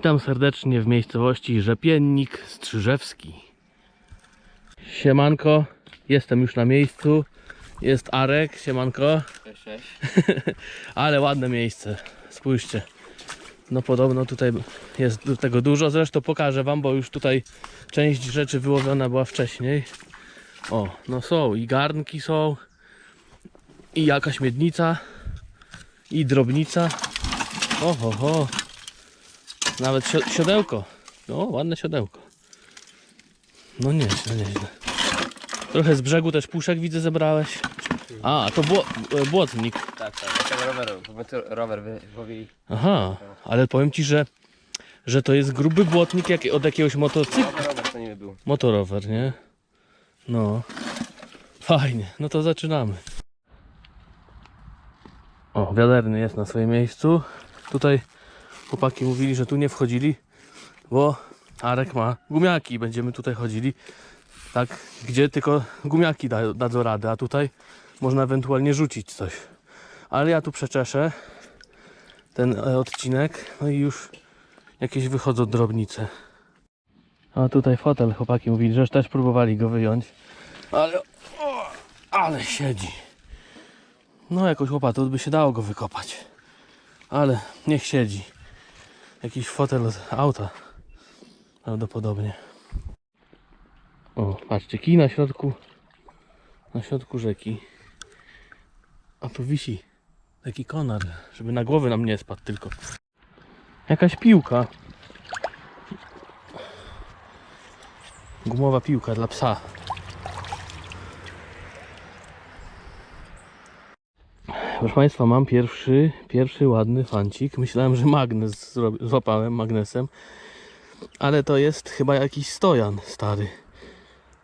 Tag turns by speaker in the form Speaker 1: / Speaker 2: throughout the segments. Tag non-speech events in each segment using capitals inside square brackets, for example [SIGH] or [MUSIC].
Speaker 1: Witam serdecznie w miejscowości Rzepiennik Strzyżewski. Siemanko, jestem już na miejscu. Jest Arek, siemanko.
Speaker 2: Cześć, cześć. [LAUGHS]
Speaker 1: Ale ładne miejsce, spójrzcie. No podobno tutaj jest tego dużo, zresztą pokażę wam, bo już tutaj część rzeczy wyłowiona była wcześniej. O, no są i garnki są, i jakaś miednica, i drobnica. Oho, ho. Nawet sio- siodełko. No, ładne siodełko. No nieźle, nieźle. Trochę z brzegu też puszek widzę zebrałeś. A, to bło- e, błotnik.
Speaker 2: Tak, tak. Tego roweru, bo my tu rower wy-.
Speaker 1: Aha, ale powiem ci, że, że to jest gruby błotnik jak, od jakiegoś motocykla.
Speaker 2: Nowy rower to nie był.
Speaker 1: Motorower, nie? No. Fajnie, no to zaczynamy. O, wiaderny jest na swoim miejscu. Tutaj chłopaki mówili, że tu nie wchodzili, bo Arek ma gumiaki. Będziemy tutaj chodzili. Tak, gdzie tylko gumiaki da, dadzą radę, a tutaj można ewentualnie rzucić coś. Ale ja tu przeczeszę ten e, odcinek, no i już jakieś wychodzą drobnice. A tutaj fotel, chłopaki mówili, że też próbowali go wyjąć. Ale, o, ale siedzi. No jakoś łopatą by się dało go wykopać. Ale niech siedzi. Jakiś fotel od auta. Prawdopodobnie. O, patrzcie, kij na środku. Na środku rzeki. A tu wisi taki konar, żeby na głowę nam nie spadł tylko. Jakaś piłka. Gumowa piłka dla psa. Proszę Państwa, mam pierwszy, pierwszy ładny fancik. Myślałem, że magnes złapałem magnesem, ale to jest chyba jakiś stojan stary.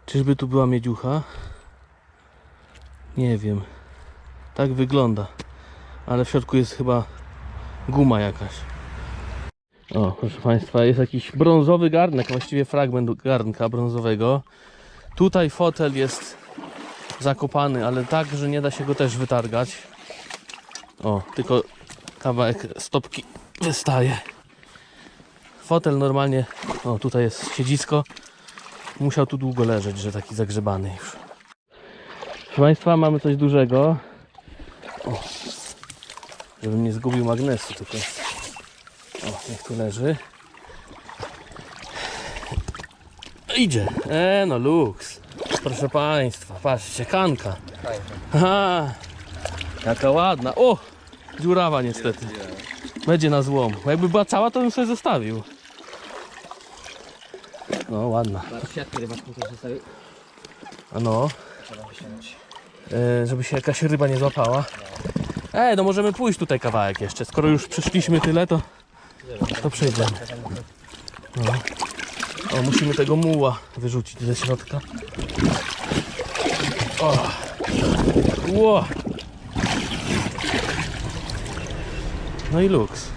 Speaker 1: Czyżby tu była miedziucha? Nie wiem. Tak wygląda. Ale w środku jest chyba guma jakaś. O, proszę Państwa, jest jakiś brązowy garnek, właściwie fragment garnka brązowego. Tutaj fotel jest zakopany, ale tak, że nie da się go też wytargać. O, tylko kawałek stopki wystaje. Fotel normalnie, o tutaj jest siedzisko. Musiał tu długo leżeć, że taki zagrzebany już. Proszę Państwa, mamy coś dużego. O, żebym nie zgubił magnesu tutaj. O, niech tu leży. Idzie. E, no luks. Proszę Państwa, patrzcie, kanka. Aha, jaka ładna. O, dziurawa niestety. Będzie na złom. Bo jakby była cała, to bym sobie zostawił. No, ładna.
Speaker 2: Siatki rybacką też zostawił.
Speaker 1: A no,
Speaker 2: Trzeba
Speaker 1: e, żeby się jakaś ryba nie złapała. Ej, no możemy pójść tutaj kawałek jeszcze. Skoro już przyszliśmy tyle, to, to przejdziemy. No. O, musimy tego muła wyrzucić ze środka. O. Ło. No i luks.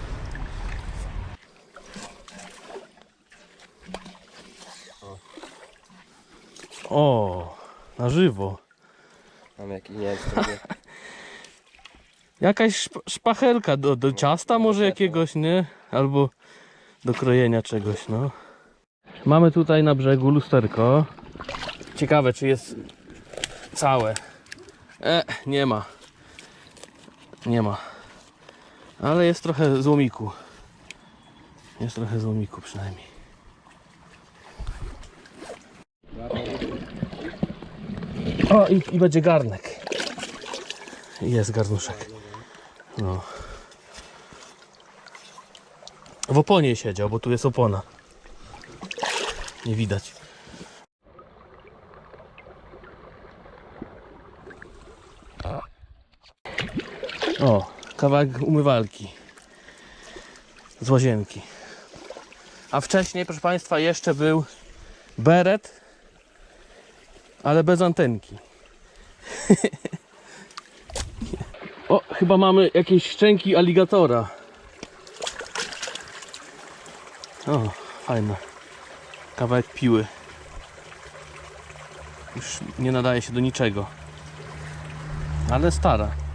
Speaker 1: O, na żywo.
Speaker 2: Mam jakiś, nie wiem, co to będzie. [LAUGHS]
Speaker 1: Jakaś szp- szpachelka do, do ciasta może jakiegoś, nie? Albo do krojenia czegoś, no. Mamy tutaj na brzegu lusterko. Ciekawe, czy jest całe. E, nie ma. Nie ma. Ale jest trochę złomiku. Jest trochę złomiku przynajmniej. O, i, i będzie garnek. Jest garnuszek. No. W oponie siedział, bo tu jest opona. Nie widać. O, kawałek umywalki z łazienki. A wcześniej, proszę Państwa, jeszcze był beret, ale bez antenki. [LAUGHS] o, chyba mamy jakieś szczęki aligatora. O, fajne. Kawałek piły. Już nie nadaje się do niczego. Ale stara.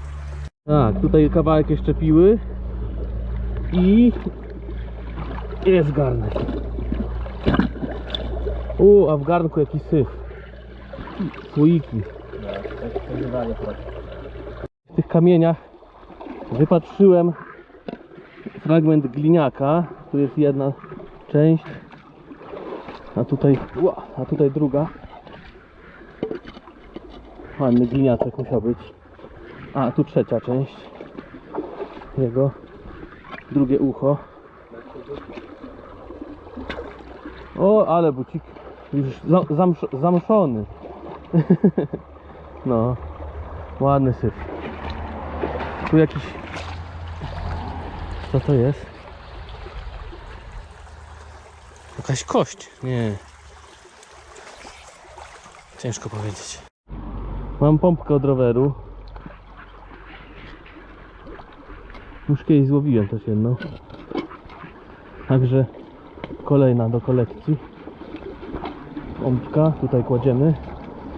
Speaker 1: Tak, tutaj kawałek jeszcze piły. I jest garnek. U, a w garnku jakiś syf. Słoiki. W tych kamieniach wypatrzyłem fragment gliniaka. Tu jest jedna część. A tutaj, a tutaj druga. Ładny gliniaczek musiał być. A tu trzecia część. Jego drugie ucho. O, ale bucik już za, zamsz, zamszony. [LAUGHS] no, ładny syf. Tu jakiś. Co to jest? Jakaś kość? Nie. Ciężko powiedzieć. Mam pompkę od roweru. Już kiedyś złowiłem też jedną. Także kolejna do kolekcji. Pompka, tutaj kładziemy.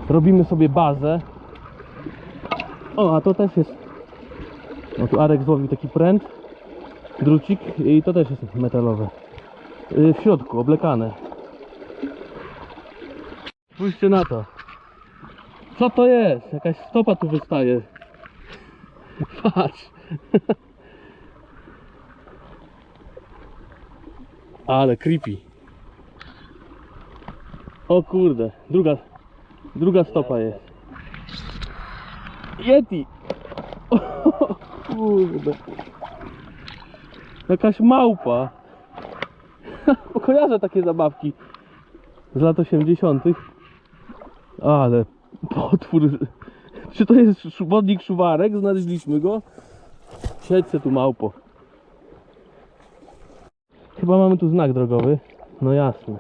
Speaker 1: Robimy sobie bazę. O, a to też jest. No tu Arek złowił taki pręt, drucik i to też jest metalowe. Yy, W środku, oblekane. Spójrzcie na to. Co to jest? Jakaś stopa tu wystaje. [LAUGHS] Patrz. Ale creepy. O kurde, druga, druga stopa jest. Yeti. O kurde. Jakaś małpa. [LAUGHS] Kojarzę takie zabawki z lat 80. Ale potwór. Czy to jest szubodnik szuwarek? Znaleźliśmy go. Siedź se tu małpo. Chyba mamy tu znak drogowy. No jasne.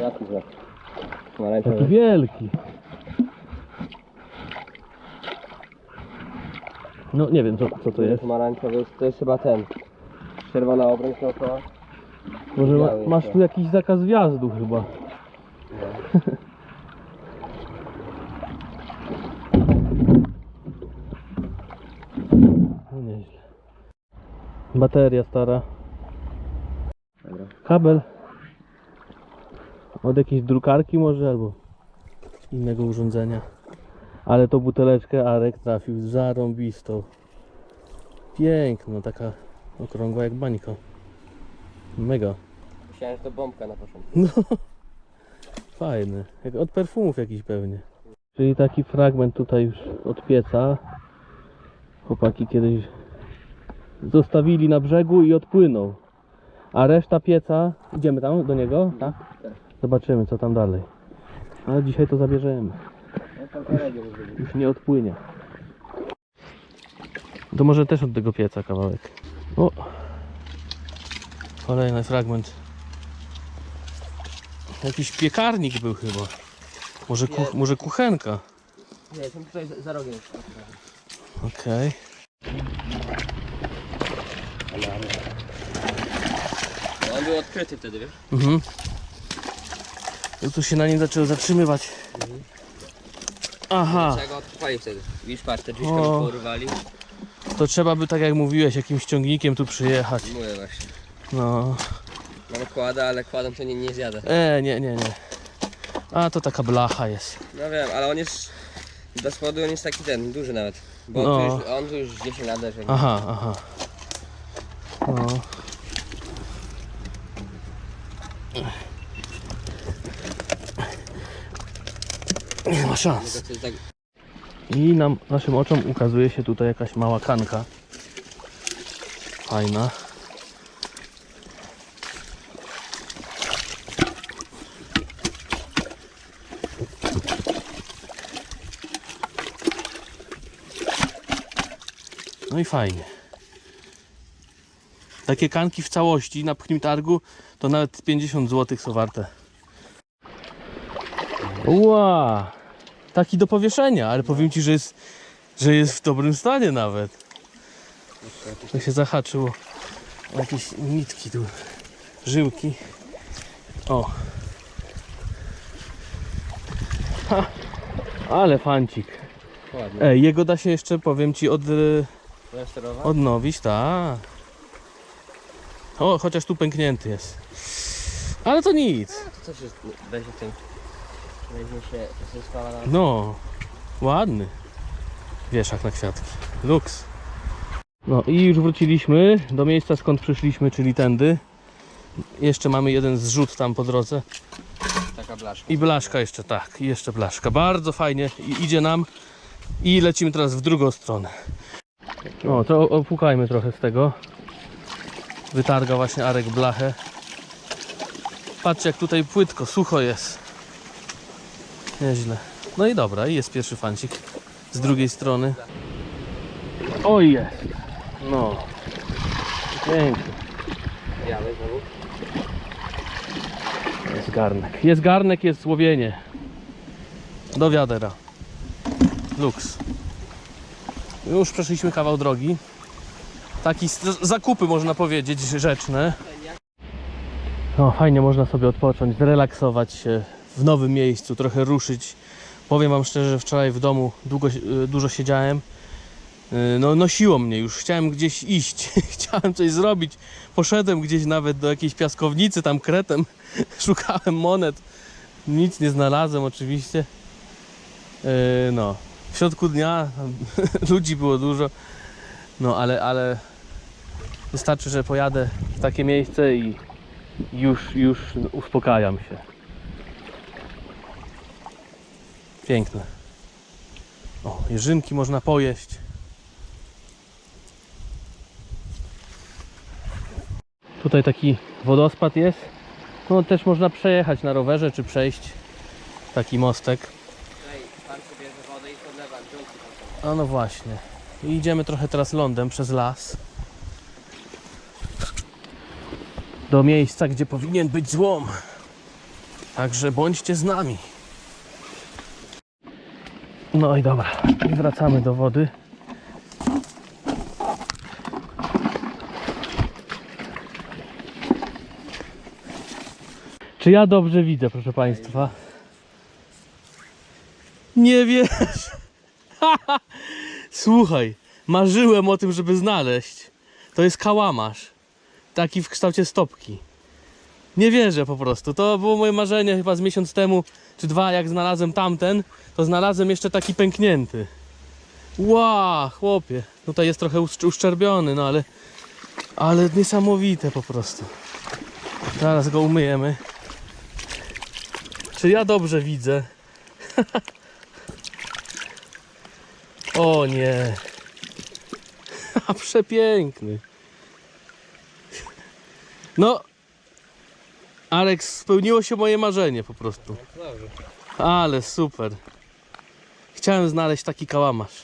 Speaker 2: Jaki znak?
Speaker 1: Taki
Speaker 2: Pomarańczowy.
Speaker 1: wielki. No nie wiem co, co to jest.
Speaker 2: Pomarańczowy, to jest chyba ten. Czerwona obręcz dookoła.
Speaker 1: Może ma, masz tu jakiś zakaz wjazdu chyba. [LAUGHS] No nieźle. Bateria stara.
Speaker 2: Dobra.
Speaker 1: Kabel. Od jakiejś drukarki może albo innego urządzenia. Ale tą buteleczkę Arek trafił zarąbistą. Piękna, taka okrągła jak bańka. Mega.
Speaker 2: Myślałem, że to bombka na początku.
Speaker 1: No, fajny. Jak od perfumów jakiś pewnie. Czyli taki fragment tutaj już od pieca. Chłopaki kiedyś zostawili na brzegu i odpłynął. A reszta pieca, idziemy tam do niego, tak?
Speaker 2: Tak.
Speaker 1: Zobaczymy co tam dalej. Ale dzisiaj to zabierzemy.
Speaker 2: No zrobił.
Speaker 1: Już nie odpłynie. To może też od tego pieca kawałek. O! Kolejny fragment. Jakiś piekarnik był chyba. Może, kuch, może kuchenka.
Speaker 2: Nie, jestem tutaj za, rogiem.
Speaker 1: Okej.
Speaker 2: No, był odkryty wtedy, wiesz?
Speaker 1: Mhm. I tu się na nim zaczęło zatrzymywać. Aha,
Speaker 2: Trzeba go odkopali wtedy. Widzisz, patrz, te drzwiczka
Speaker 1: O.
Speaker 2: mi porwali.
Speaker 1: to trzeba by tak jak mówiłeś, jakimś ciągnikiem tu przyjechać.
Speaker 2: Mówię właśnie.
Speaker 1: No.
Speaker 2: Mam kłada, ale kładem to nie, nie zjadę.
Speaker 1: E, nie, nie, nie. A to taka blacha jest.
Speaker 2: No wiem, ale on jest... Do spodu on jest taki ten, duży nawet. Bo
Speaker 1: No.
Speaker 2: on, tu już, on tu już 10 lat leży.
Speaker 1: Aha, aha. Nie ma szans. I nam, naszym oczom ukazuje się tutaj jakaś mała kanka. Fajna. No i fajnie. Takie kanki w całości na pchnim targu to nawet 50 zł są warte. Ła! Taki do powieszenia, ale powiem ci, że jest, że jest w dobrym stanie nawet. To się zahaczyło o jakieś nitki tu, żyłki. O. Ha, ale fancik.
Speaker 2: Ładnie.
Speaker 1: Ej, jego da się jeszcze, powiem ci, od, odnowić, tak. O, chociaż tu pęknięty jest. Ale to nic.
Speaker 2: To coś jest... Będzie tym... Weźmie się... Skala na...
Speaker 1: No, ładny. Wieszak na kwiatki. Luks. No i już wróciliśmy do miejsca skąd przyszliśmy, czyli tędy. Jeszcze mamy jeden zrzut tam po drodze.
Speaker 2: Taka blaszka.
Speaker 1: I blaszka jeszcze, tak. I jeszcze blaszka. Bardzo fajnie. I idzie nam. I lecimy teraz w drugą stronę. O, to opłukajmy trochę z tego. Wytarga właśnie Arek blachę. Patrzcie jak tutaj płytko, sucho jest. Nieźle. No i dobra, i jest pierwszy fancik. Z drugiej strony. O jest. No. Pięknie. Jest garnek. Jest garnek, jest łowienie. Do wiadera. Luks. Już przeszliśmy kawał drogi. Taki zakupy można powiedzieć rzeczne. No fajnie można sobie odpocząć, zrelaksować się w nowym miejscu, trochę ruszyć. Powiem wam szczerze, że wczoraj w domu długo, y, dużo siedziałem. Y, No nosiło mnie już, chciałem gdzieś iść, [LAUGHS] chciałem coś zrobić. Poszedłem gdzieś nawet do jakiejś piaskownicy, tam kretem, [LAUGHS] szukałem monet. Nic nie znalazłem oczywiście. Yy, no, w środku dnia [LAUGHS] ludzi było dużo. No, ale, ale wystarczy, że pojadę w takie miejsce i już, już uspokajam się. Piękne. O, jeżynki można pojeść. Tutaj taki wodospad jest. No też można przejechać na rowerze czy przejść. Taki mostek. A no właśnie. I idziemy trochę teraz lądem przez las. Do miejsca, gdzie powinien być złom. Także bądźcie z nami. No i dobra, i wracamy do wody. Czy ja dobrze widzę, proszę Państwa? Nie wiesz. [LAUGHS] Słuchaj, marzyłem o tym, żeby znaleźć. To jest kałamarz. Taki w kształcie stopki. Nie wierzę po prostu. To było moje marzenie chyba z miesiąc temu, czy dwa, jak znalazłem tamten, to znalazłem jeszcze taki pęknięty. Ła, chłopie. Tutaj jest trochę uszcz- uszczerbiony, no ale, ale niesamowite po prostu. Zaraz go umyjemy. Czy ja dobrze widzę? [LAUGHS] O nie. [LAUGHS] A przepiękny. No. Alex, spełniło się moje marzenie po prostu. Ale super. Chciałem znaleźć taki kałamarz.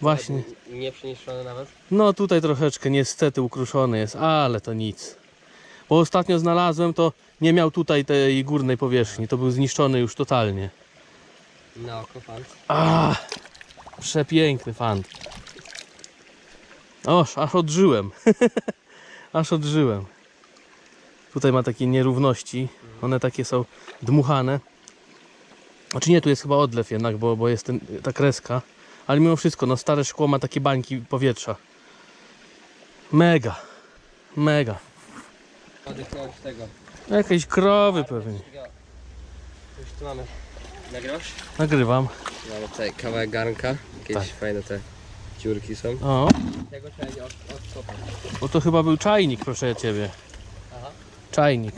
Speaker 1: Właśnie.
Speaker 2: Nie przeniesiony nawet.
Speaker 1: No tutaj troszeczkę niestety ukruszony jest, ale to nic. Bo ostatnio znalazłem to nie miał tutaj tej górnej powierzchni. To był zniszczony już totalnie.
Speaker 2: Na oko pan.
Speaker 1: A, przepiękny fan. Oż, aż odżyłem. [LAUGHS] aż odżyłem. Tutaj ma takie nierówności. One takie są dmuchane. Znaczy nie, tu jest chyba odlew jednak, bo, bo jest ten, ta kreska. Ale mimo wszystko, no stare szkło ma takie bańki powietrza. Mega. Mega.
Speaker 2: Tego.
Speaker 1: Jakieś krowy pewnie.
Speaker 2: Już tu mamy. Nagrasz?
Speaker 1: Nagrywam.
Speaker 2: Mamy tutaj kawałek garnka. Jakieś
Speaker 1: Tak.
Speaker 2: fajne te dziurki są.
Speaker 1: O,
Speaker 2: Tego trzeba będzie od, odcofać.
Speaker 1: bo to chyba był czajnik, proszę ciebie.
Speaker 2: Aha.
Speaker 1: Czajnik.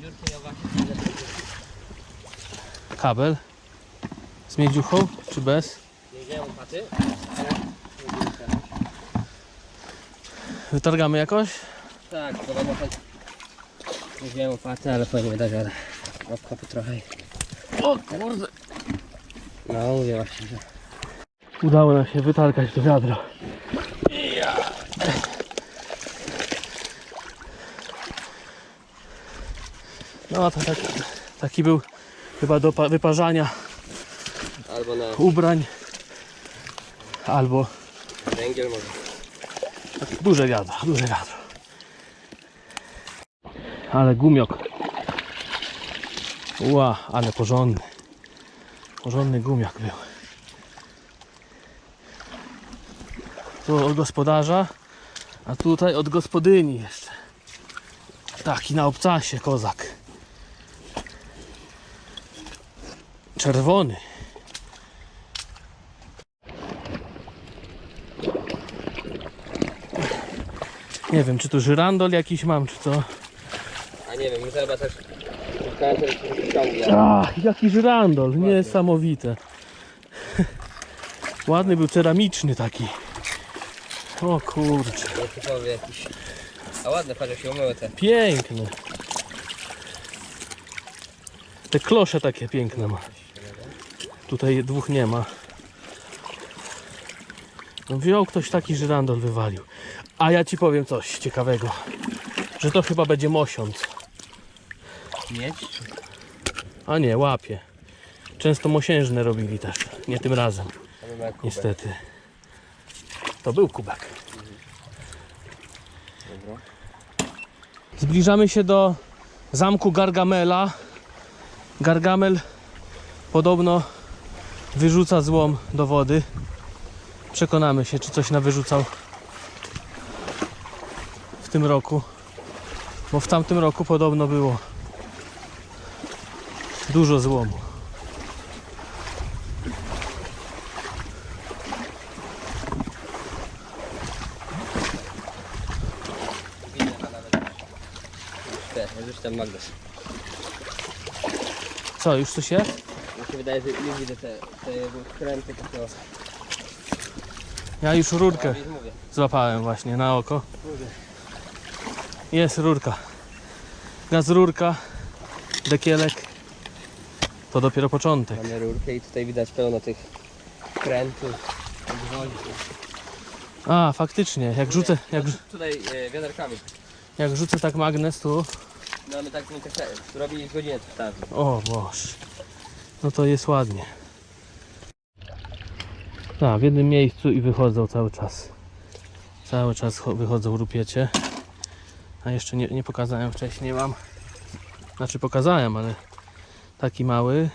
Speaker 2: Dziurki miał właśnie tyle.
Speaker 1: Kabel. Z miedziuchą czy bez?
Speaker 2: Nie wziąłem łopaty.
Speaker 1: Wytargamy jakoś?
Speaker 2: Tak, podobno tak. Nie wziąłem łopaty, ale powinien dać radę. Obkopy trochę.
Speaker 1: O kurde.
Speaker 2: No mówię właśnie, że...
Speaker 1: Udało nam się wytargać to wiadro. No to taki, taki był chyba do pa- wyparzania
Speaker 2: Albo na
Speaker 1: ubrań albo
Speaker 2: węgiel może.
Speaker 1: duże wiadro, duże wiadro. Ale gumiok. Ła, ale porządny. Porządny gumiak był. Tu od gospodarza, a tutaj od gospodyni jeszcze. Taki na obcasie kozak. Czerwony. Nie wiem, czy tu żyrandol jakiś mam, czy co.
Speaker 2: A nie wiem, chyba też...
Speaker 1: Ach, jaki żyrandol, niesamowite. [LAUGHS] Ładny był, ceramiczny taki. O kurczę,
Speaker 2: jakiś... A ładne, patrz jak się umyły te.
Speaker 1: piękny. Te klosze takie piękne ma. Tutaj dwóch nie ma. No wziął ktoś taki żyrandol wywalił. A ja ci powiem coś ciekawego. Że to chyba będzie mosiąc.
Speaker 2: Mieć?
Speaker 1: A nie, łapie. Często mosiężne robili też. Nie tym razem, niestety. To był kubek. Zbliżamy się do zamku Gargamela. Gargamel podobno wyrzuca złom do wody. Przekonamy się, czy coś nawyrzucał w tym roku. Bo w tamtym roku podobno było dużo złomu.
Speaker 2: Te, już ten magnes.
Speaker 1: Co, już coś jest?
Speaker 2: Mi się wydaje, że już widzę te, te kręty takiego.
Speaker 1: Ja już rurkę
Speaker 2: mówię.
Speaker 1: złapałem właśnie na oko.
Speaker 2: Mówię.
Speaker 1: Jest rurka. Gaz rurka, dekielek. To dopiero początek.
Speaker 2: Mamy rurkę i tutaj widać pełno tych krętów.
Speaker 1: A, faktycznie, jak rzucę, jak,
Speaker 2: Tutaj e, wiaderkami.
Speaker 1: jak rzucę tak magnes tu,
Speaker 2: No my tak nie też robili godzinę tam.
Speaker 1: o Boże, no to jest ładnie. Tak, w jednym miejscu i wychodzą cały czas. Cały czas cho- wychodzą rupiecie. A jeszcze nie, nie pokazałem wcześniej wam. Znaczy pokazałem, ale taki mały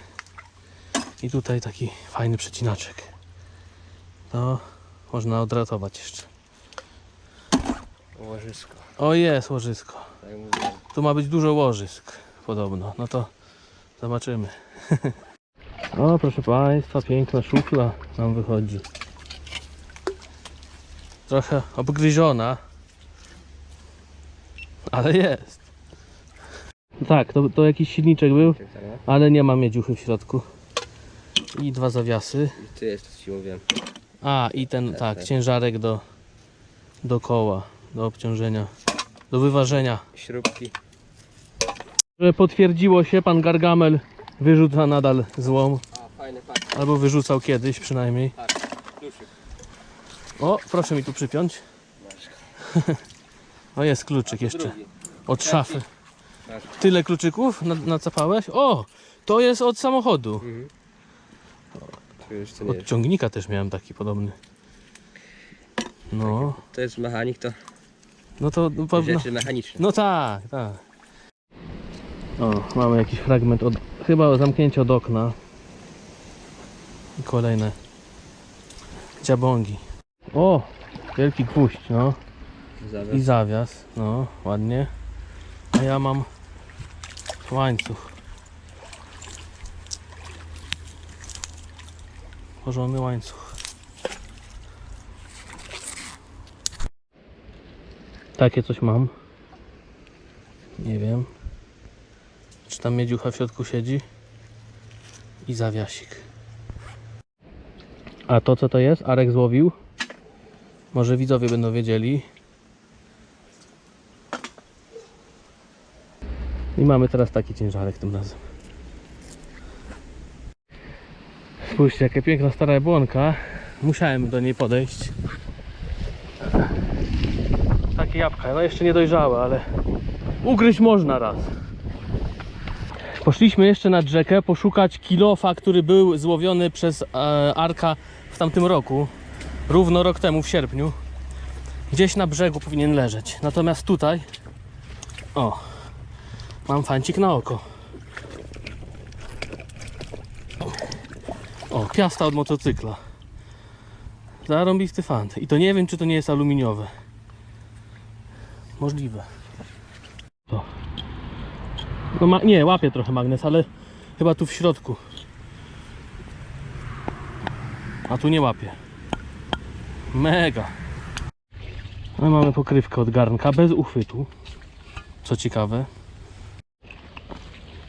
Speaker 1: i tutaj taki fajny przecinaczek. To można odratować jeszcze.
Speaker 2: Łożysko.
Speaker 1: O jest łożysko.
Speaker 2: Tak mówiłem.
Speaker 1: Tu ma być dużo łożysk podobno. No to zobaczymy. [LAUGHS] o proszę Państwa, piękna szufla nam wychodzi. Trochę obgryziona. Ale jest. Tak, to, to jakiś silniczek był,
Speaker 2: Tak, tak,
Speaker 1: ale nie ma miedziuchy w środku. I dwa zawiasy.
Speaker 2: I tu jest, co ci mówiłem.
Speaker 1: A, i ten,
Speaker 2: tak.
Speaker 1: ciężarek do, do koła, do obciążenia, do wyważenia.
Speaker 2: Śrubki.
Speaker 1: Że potwierdziło się, pan Gargamel wyrzuca nadal złom,
Speaker 2: A, patrz.
Speaker 1: albo wyrzucał kiedyś przynajmniej.
Speaker 2: Kluczyk.
Speaker 1: O, proszę mi tu przypiąć. [LAUGHS] O, jest kluczyk jeszcze od szafy.
Speaker 2: Tak.
Speaker 1: Tyle kluczyków na- nacapałeś? O, to jest od samochodu.
Speaker 2: Mhm.
Speaker 1: Od ciągnika też miałem taki podobny. No,
Speaker 2: To jest mechanik, to
Speaker 1: no to no,
Speaker 2: rzeczy mechaniczne.
Speaker 1: No tak, tak. O, mamy jakiś fragment od, chyba zamknięcie od okna. I kolejne dziabągi. O, wielki gwóźdź, no.
Speaker 2: Zawias.
Speaker 1: I zawias, no, ładnie. A ja mam łańcuch. Porządny łańcuch. Takie coś mam. Nie wiem. Czy tam miedziucha w środku siedzi? I zawiasik. A to co to jest? Arek złowił? Może widzowie będą wiedzieli. I mamy teraz taki ciężarek tym razem. Spójrzcie, jaka piękna stara jabłonka. Musiałem do niej podejść. Jabłka, no jeszcze nie dojrzałe, ale ugryźć można raz. Poszliśmy jeszcze nad rzekę poszukać kilofa, który był złowiony przez e, Arka w tamtym roku. Równo rok temu, w sierpniu. Gdzieś na brzegu powinien leżeć. Natomiast tutaj, o, mam fancik na oko. O, piasta od motocykla. Zarąbisty fant. I to nie wiem, czy to nie jest aluminiowe. Możliwe. To. No ma, nie, łapie trochę magnes, ale chyba tu w środku. A tu nie łapie. Mega. No mamy pokrywkę od garnka bez uchwytu. Co ciekawe.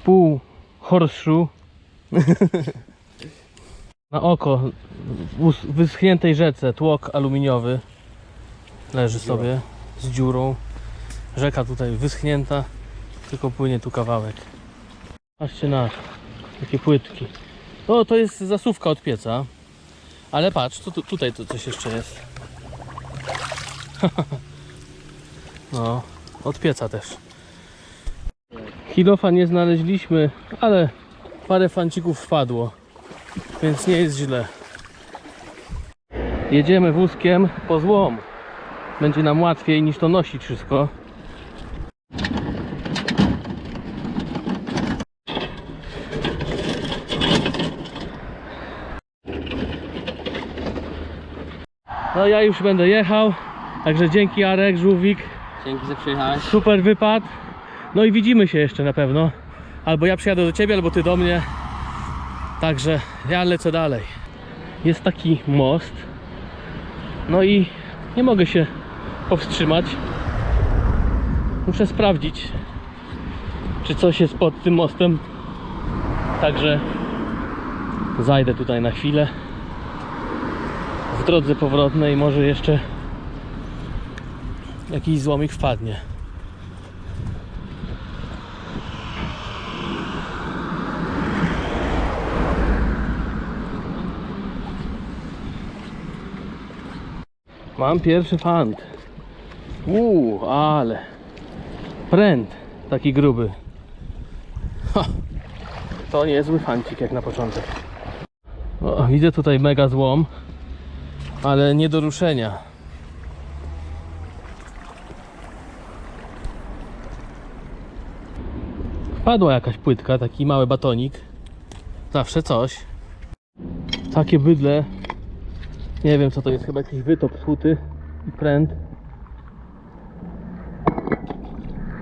Speaker 1: Pół horseshoe. [LAUGHS] Na oko w wyschniętej rzece tłok aluminiowy leży sobie z dziurą. Rzeka tutaj wyschnięta, tylko płynie tu kawałek. Patrzcie na takie płytki. O, to jest zasuwka od pieca. Ale patrz, tu, tu, tutaj to coś jeszcze jest. [LAUGHS] No, od pieca też. Kilofa nie znaleźliśmy, ale parę fancików wpadło, więc nie jest źle. Jedziemy wózkiem po złom. Będzie nam łatwiej niż to nosić wszystko. Ja już będę jechał, także dzięki Arek, Żółwik,
Speaker 2: Dzięki, że przyjechałeś.
Speaker 1: super wypad. No i widzimy się jeszcze na pewno. Albo ja przyjadę do ciebie, albo ty do mnie. Także ja lecę dalej. Jest taki most. No i nie mogę się powstrzymać. Muszę sprawdzić, czy coś jest pod tym mostem. Także zajdę tutaj na chwilę. Drodze powrotnej może jeszcze jakiś złomik wpadnie. Mam pierwszy fant. Uuu, ale pręt taki gruby. Ha, to niezły fancik jak na początek. O, widzę tutaj mega złom, ale nie do ruszenia. Wpadła jakaś płytka, taki mały batonik. Zawsze coś. Takie bydle nie wiem co to jest, chyba jakiś wytop huty i pręt.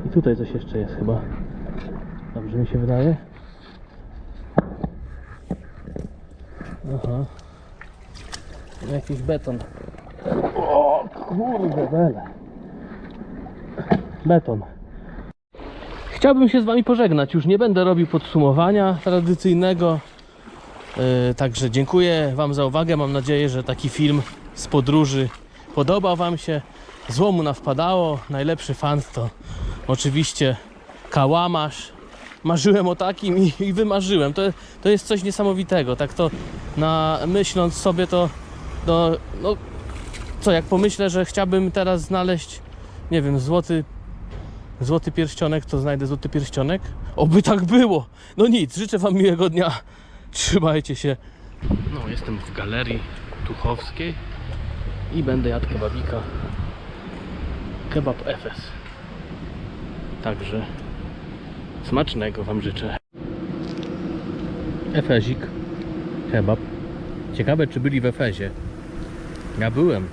Speaker 1: I tutaj coś jeszcze jest chyba. Dobrze mi się wydaje. Aha. Jakiś beton. O kurde bele. Beton. Chciałbym się z Wami pożegnać. Już nie będę robił podsumowania tradycyjnego. Yy, Także dziękuję Wam za uwagę. Mam nadzieję, że taki film z podróży podobał Wam się. Złomu nawpadało. Najlepszy fan to oczywiście kałamarz. Marzyłem o takim i, i wymarzyłem. To, to jest coś niesamowitego. Tak to na, myśląc sobie to, to no, co jak pomyślę, że chciałbym teraz znaleźć nie wiem, złoty złoty pierścionek, to znajdę złoty pierścionek. Oby tak było. No nic, życzę Wam miłego dnia. Trzymajcie się. No, jestem w galerii Tuchowskiej i będę jadł kebabika. Kebab Efes. Także smacznego Wam życzę. Efezik. Kebab. Ciekawe, czy byli w Efezie. Ja byłem.